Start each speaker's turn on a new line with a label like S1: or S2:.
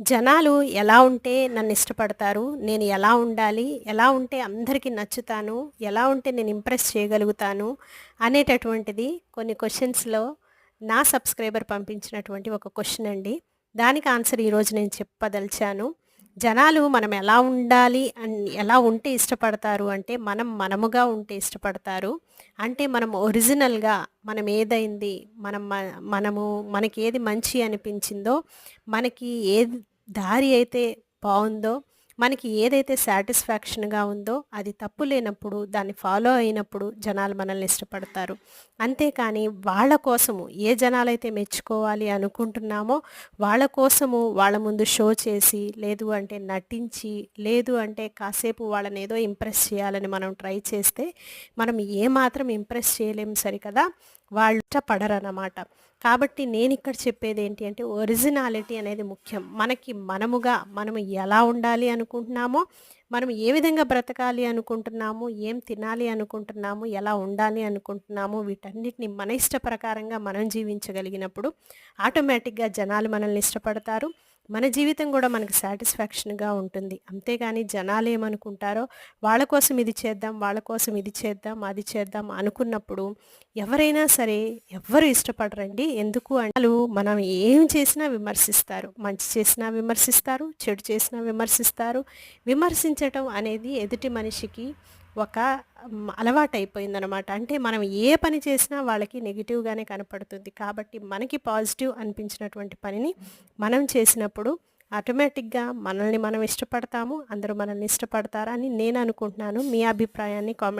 S1: జనాలు ఎలా ఉంటే నన్ను ఇష్టపడతారు నేను ఎలా ఉండాలి ఎలా ఉంటే అందరికీ నచ్చుతాను ఎలా ఉంటే నేను ఇంప్రెస్ చేయగలుగుతాను అనేటటువంటిది కొన్ని క్వశ్చన్స్లో నా సబ్స్క్రైబర్ పంపించినటువంటి ఒక క్వశ్చన్ అండి. దానికి ఆన్సర్ ఈరోజు నేను చెప్పదలిచాను. జనాలు మనం ఎలా ఉండాలి అండ్ ఎలా ఉంటే ఇష్టపడతారు అంటే మనం మనముగా ఉంటే ఇష్టపడతారు. అంటే మనం ఒరిజినల్గా మనం ఏదైంది మనం మ- మనము మనకి ఏది మంచి అనిపించిందో మనకి ఏది దారి అయితే బాగుందో మనకి ఏదైతే సాటిస్ఫాక్షన్గా ఉందో అది తప్పు లేనప్పుడు దాన్ని ఫాలో అయినప్పుడు జనాలు మనల్ని ఇష్టపడతారు. అంతేకాని వాళ్ళ కోసము ఏ జనాలైతే మెచ్చుకోవాలి అనుకుంటున్నామో వాళ్ళ కోసము వాళ్ళ ముందు షో చేసి లేదు అంటే నటించి లేదు అంటే కాసేపు వాళ్ళని ఏదో ఇంప్రెస్ చేయాలని మనం ట్రై చేస్తే మనం ఏమాత్రం ఇంప్రెస్ చేయలేము సరికదా? వాళ్ళు ఇష్టపడరన్నమాట కాబట్టి నేను ఇక్కడ చెప్పేది ఏంటి అంటే ఒరిజినాలిటీ అనేది ముఖ్యం. మనకి మనముగా మనము ఎలా ఉండాలి అనుకుంటున్నామో మనం ఏ విధంగా బ్రతకాలి అనుకుంటున్నాము ఏం తినాలి అనుకుంటున్నాము ఎలా ఉండాలి అనుకుంటున్నాము వీటన్నిటిని మన ఇష్ట ప్రకారంగా మనం జీవించగలిగినప్పుడు ఆటోమేటిక్గా జనాలు మనల్ని ఇష్టపడతారు. మన జీవితం కూడా మనకు సాటిస్ఫాక్షన్గా ఉంటుంది. అంతేగాని జనాలు ఏమనుకుంటారో వాళ్ళ కోసం ఇది చేద్దాం వాళ్ళ కోసం ఇది చేద్దాం అది చేద్దాం అనుకున్నప్పుడు ఎవరైనా సరే ఎవ్వరు ఇష్టపడరండి. ఎందుకు అంటే మనం ఏం చేసినా విమర్శిస్తారు. మంచి చేసినా విమర్శిస్తారు చెడు చేసినా విమర్శిస్తారు. విమర్శించటం అనేది ఎదుటి మనిషికి ఒక అలవాటు అలవాటైపోయిందనమాట. అంటే మనం ఏ పని చేసినా వాళ్ళకి నెగిటివ్గానే కనపడుతుంది. కాబట్టి మనకి పాజిటివ్ అనిపించినటువంటి పనిని మనం చేసినప్పుడు ఆటోమేటిక్గా మనల్ని మనం ఇష్టపడతాము అందరూ మనల్ని ఇష్టపడతారని నేను అనుకుంటున్నాను. మీ అభిప్రాయాన్ని కామెంట్